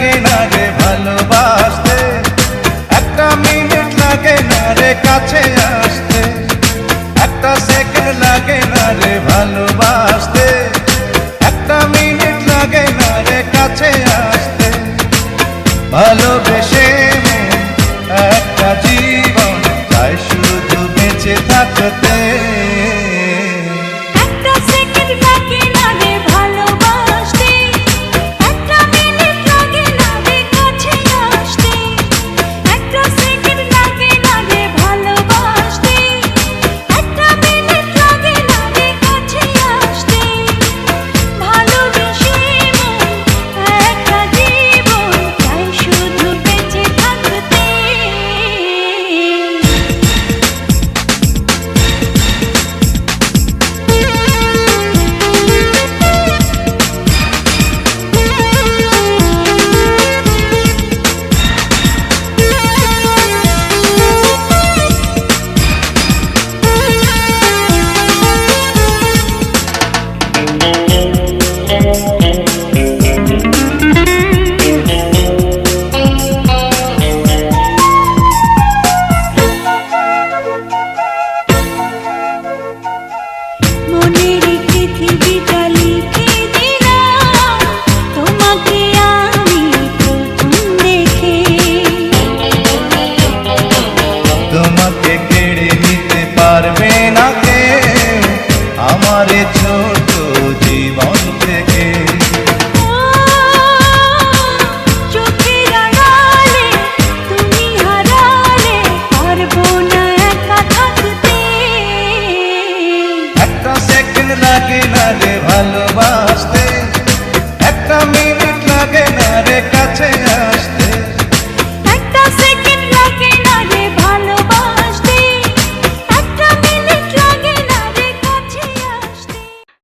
লাগে না রে ভালোবাসতে। একটা মিনিট লাগে না রে কাছে আর পৃথিবীটা